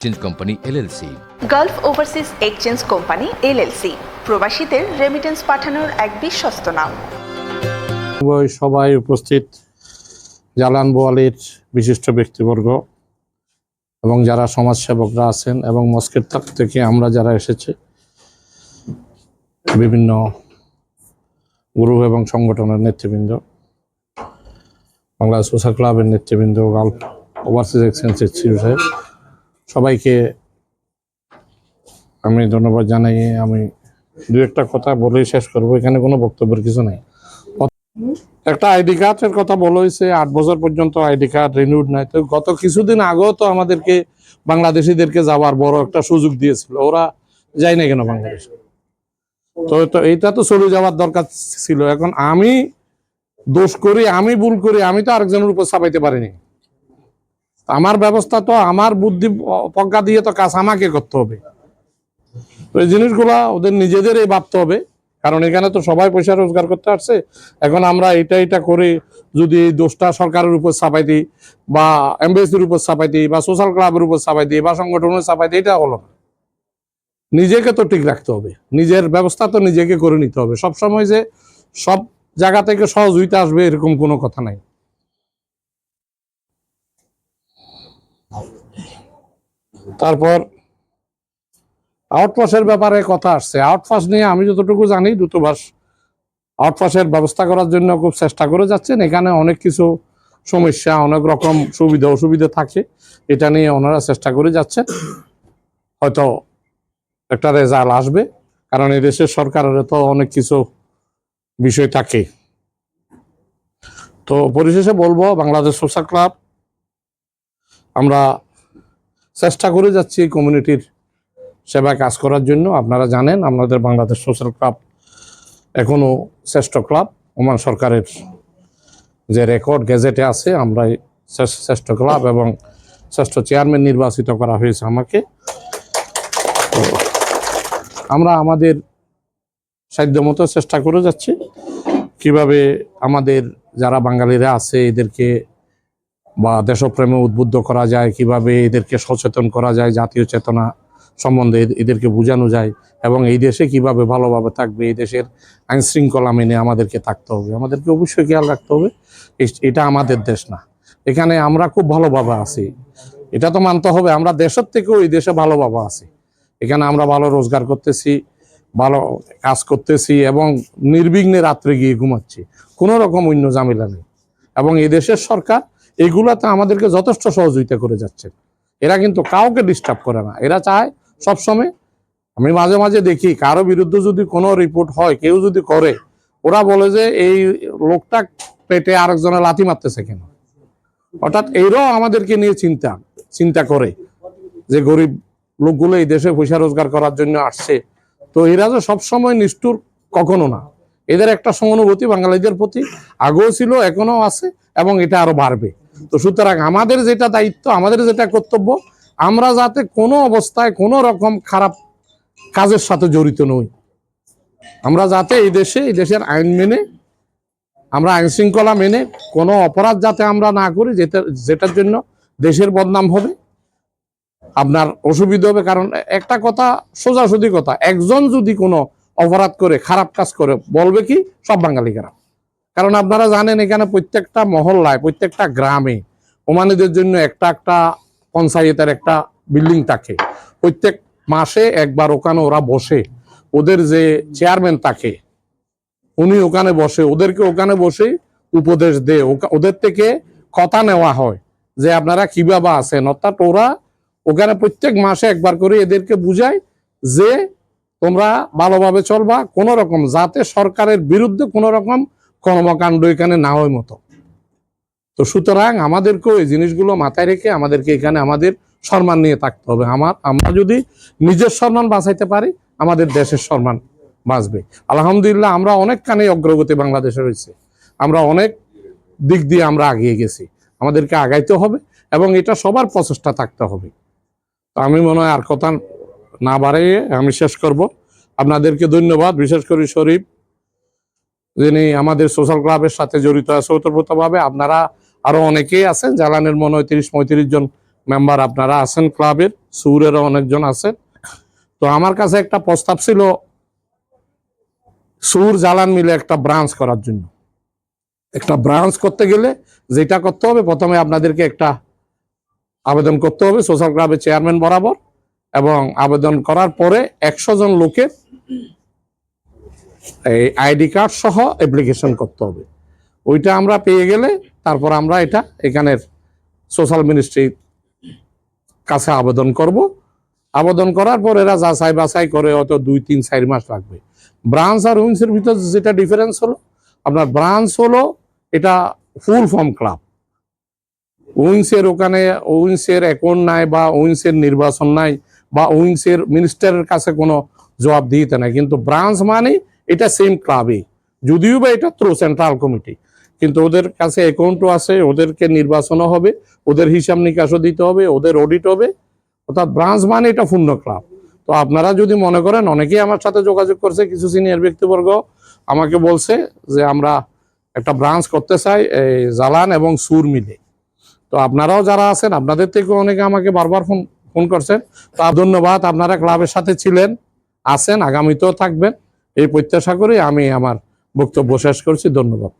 Exchange company LLC gulf overseas exchange company LLC প্রবাসীদের remittance পাঠানোর এক বিশ্বস্ত নাম। সবাই উপস্থিত জালান বোয়ালির বিশিষ্ট ব্যক্তিবর্গ এবং যারা সমাজসেবকরা আছেন এবং মস্কের তাক থেকে আমরা যারা এসেছে বিভিন্ন গ্রুপ এবং সংগঠনের নেতৃবৃন্দ বাংলা সোশ্যাল ক্লাবের নেতৃবৃন্দ গালফ ওভারসিজ এক্সচেঞ্জের চিফ সাহেব সবাইকে আমি ধন্যবাদ জানাই। আমি দু একটা কথা বলেই শেষ করব, এখানে কোনো বক্তব্যের কিছু নাই। একটা আইডি কার্ডের কথা বলা হয়েছে, আট বছর পর্যন্ত আইডি কার্ড রিনিউড নাই। তো গত কিছুদিন আগেও তো আমাদেরকে বাংলাদেশিদেরকে যাওয়ার বড় একটা সুযোগ দিয়েছিল, ওরা যায় না কেন বাংলাদেশে? তো তো এইটা তো চলে যাওয়ার দরকার ছিল। এখন আমি দোষ করি, আমি ভুল করি, আমি তো আরেকজনের উপর চাপাইতে পারিনি। আমার ব্যবস্থা তো, আমার বুদ্ধি প্রজ্ঞা দিয়ে তো কাজ আমাকে করতে হবে। তো এই জিনিসগুলা ওদের নিজেদেরই ভাবতে হবে। কারণ এখানে তো সবাই পয়সা রোজগার করতে আসছে। এখন আমরা এটা এটা করে যদি এই দোষটা সরকারের উপর চাপাই দিই, বা এমবিএসির উপর চাপাই দিই, বা সোশ্যাল ক্লাবের উপর চাপাই দিই, বা সংগঠনের চাপাই দিই, এটা হলো না। নিজেকে তো ঠিক রাখতে হবে। নিজের ব্যবস্থা তো নিজেকে করে নিতে হবে। সব সময় যে সব জায়গা থেকে সহযোগিতা আসবে এরকম কোনো কথা নাই। তারপর আউটপাসের ব্যাপারে কথা আসছে। আউটপাস নিয়ে আমি যতটুকু জানি দূতাবাস আউটপাসের ব্যবস্থা করার জন্য খুব চেষ্টা করে যাচ্ছেন। এখানে অনেক কিছু সমস্যা, অনেক রকম সুবিধা, অসুবিধা থাকে। এটা নিয়ে ওনারা চেষ্টা করে যাচ্ছেন। হয়তো একটা রেজাল্ট আসবে, কারণ এই দেশের সরকারের তো অনেক কিছু বিষয় থাকে। তো পরিশেষে বলব, বাংলাদেশ সোশ্যাল ক্লাব আমরা চেষ্টা করে যাচ্ছি এই কমিউনিটির সেবায় কাজ করার জন্য। আপনারা জানেন, আমাদের বাংলাদেশ সোশ্যাল ক্লাব এখনও শ্রেষ্ঠ ক্লাব ওমান সরকারের যে রেকর্ড গেজেটে আছে, আমরা শ্রেষ্ঠ- ক্লাব এবং শ্রেষ্ঠ চেয়ারম্যান নির্বাচিত করা হয়েছে আমাকে। আমরা আমাদের সাধ্য মতো চেষ্টা করে যাচ্ছি। কীভাবে আমাদের যারা বাঙালিরা আছে, এদেরকে বা দেশপ্রেমে উদ্বুদ্ধ করা যায়, কীভাবে এদেরকে সচেতন করা যায়, জাতীয় চেতনা সম্বন্ধে এদেরকে বোঝানো যায় এবং এই দেশে কীভাবে ভালোভাবে থাকবে, এই দেশের আইন শৃঙ্খলা মেনে আমাদেরকে থাকতে হবে। আমাদেরকে অবশ্যই খেয়াল রাখতে হবে এটা আমাদের দেশ না। এখানে আমরা খুব ভালোভাবে আছি। এটা তো মানতে হবে, আমরা দেশের থেকেও এই দেশে ভালোভাবে আছি। এখানে আমরা ভালো রোজগার করতেছি, ভালো কাজ করতেছি এবং নির্বিঘ্নে রাত্রে গিয়ে ঘুমাচ্ছি। কোনো রকম অন্য ঝামেলা নেই। এবং এই দেশের সরকার এগুলাতে আমাদেরকে যথেষ্ট সহযোগিতা করে যাচ্ছে। এরা কিন্তু কাউকে ডিস্টার্ব করে না। এরা চায় সবসময় আমি মাঝে মাঝে দেখি, কারও বিরুদ্ধে যদি কোনো রিপোর্ট হয়, কেউ যদি করে, ওরা বলে যে এই লোকটা পেটে আরেকজনে লাথি মারতেছে কেন? অর্থাৎ এরাও আমাদেরকে নিয়ে চিন্তা চিন্তা করে যে গরিব লোকগুলো এই দেশে পয়সা রোজগার করার জন্য আসছে। তো এরা যে সবসময় নিষ্ঠুর কখনো না। এদের একটা সহানুভূতি বাঙালিদের প্রতি আগেও ছিল এখনও আছে এবং এটা আরও বাড়বে। তো সুতরাং আমাদের যেটা দায়িত্ব, আমাদের যেটা কর্তব্য, আমরা যাতে কোনো অবস্থায় কোনো রকম খারাপ কাজের সাথে জড়িত নই। আমরা যাতে এই দেশে, এই দেশের আইন মেনে, আমরা আইন শৃঙ্খলা মেনে কোনো অপরাধ যাতে আমরা না করি, যেটা, যেটার জন্য দেশের বদনাম হবে, আপনার অসুবিধা হবে। কারণ একটা কথা, সোজাসুজি কথা, একজন যদি কোনো অপরাধ করে, খারাপ কাজ করে, বলবে কি? সব বাঙালি খারাপ কারণ আপনারা জানেন এখানে প্রত্যেকটা মহল্লায়, প্রত্যেকটা গ্রামে ওমানিদের জন্য একটা একটা পঞ্চায়েতের একটা বিল্ডিং থাকে। প্রত্যেক মাসে একবার ওখানে ওরা বসে, ওদের যে চেয়ারম্যান থাকে, উনি ওখানে বসে, ওদেরকে ওখানে বসে উপদেশ দে ওদের থেকে কথা নেওয়া হয় যে আপনারা কীভাবে আছেন। অর্থাৎ ওরা ওখানে প্রত্যেক মাসে একবার করে এদেরকে বুঝায় যে তোমরা ভালোভাবে চলবা। কোন রকম, যাতে সরকারের বিরুদ্ধে কোন রকম কর্মকাণ্ড এখানে না হয় মতো। তো সুতরাং আমাদেরকেও এই জিনিসগুলো মাথায় রেখে আমাদেরকে এখানে আমাদের সম্মান নিয়ে থাকতে হবে। আমার, আমরা যদি নিজের সম্মান বাঁচাইতে পারি, আমাদের দেশের সম্মান বাঁচবে। আলহামদুলিল্লাহ, আমরা অনেকখানি অগ্রগতি বাংলাদেশে রয়েছে। আমরা অনেক দিক দিয়ে আমরা এগিয়ে গেছি। আমাদেরকে আগাইতে হবে এবং এটা সবার প্রচেষ্টা থাকতে হবে। তো আমি মনে হয় আর কথা না বাড়িয়ে আমি শেষ করব। আপনাদেরকে ধন্যবাদ। বিশেষ করে শরীফ যিনি আমাদের সোশ্যাল ক্লাবের সাথে জড়িত আছে, ওতপ্রোতভাবে আপনারা আরও অনেকেই আছেন। জ্বালানের মনে হয় তিরিশ পঁয়ত্রিশ জন মেম্বার আপনারা আছেন ক্লাবের সুরেরও অনেকজন আছেন। তো আমার কাছে একটা প্রস্তাব ছিল, সুর জালান মিলে একটা ব্রাঞ্চ করার জন্য। একটা ব্রাঞ্চ করতে গেলে যেটা করতে হবে, প্রথমে আপনাদেরকে একটা আবেদন করতে হবে সোশ্যাল ক্লাবের চেয়ারম্যান বরাবর এবং আবেদন করার পরে একশো জন লোকের এই আইডি কার্ড সহ অ্যাপ্লিকেশন করতে হবে। ওইটা আমরা পেয়ে গেলে তারপর আমরা এটা এখানের সোশ্যাল মিনিস্ট্রির কাছে আবেদন করব। আবেদন করার পর এরা যাচাই বাছাই করে হয়তো দুই, তিন, চার মাস লাগবে। ব্রাঞ্চ আর উইন্সের ভিতর যেটা ডিফারেন্স হলো, আপনার ব্রাঞ্চ হলো এটা ফুল ফর্ম ক্লাব উইন্সের ওখানে উইন্সের অ্যাকাউন্ট নাই বা উইন্সের নির্বাচন নাই বা উইন্সের মিনিস্টারের কাছে কোনো জবাব দিতে নাই। কিন্তু ব্রাঞ্চ মানে এটা সেম ক্লাবে যদিও বা এটা থ্রু সেন্ট্রাল কমিটি কিন্তু ওদের কাছে অ্যাকাউন্টও আছে, ওদেরকে নির্বাচনও হবে, ওদের হিসাব নিকাশও দিতে হবে, ওদের অডিট হবে। অর্থাৎ ব্রাঞ্চ মানে এটা পূর্ণ ক্লাব তো আপনারা যদি মনে করেন, অনেকেই আমার সাথে যোগাযোগ করছে, কিছু সিনিয়র ব্যক্তিবর্গ আমাকে বলছে যে, আমরা একটা ব্রাঞ্চ করতে চাই এই জালান এবং সুর মিলে। তো আপনারাও যারা আছেন, আপনাদের থেকে অনেকে আমাকে বারবার ফোন ফোন করছেন। তা ধন্যবাদ, আপনারা ক্লাবের সাথে ছিলেন, আছেন, আগামীতেও থাকবেন। এই প্রত্যাশা করে আমি আমার বক্তব্য শেষ করছি। ধন্যবাদ।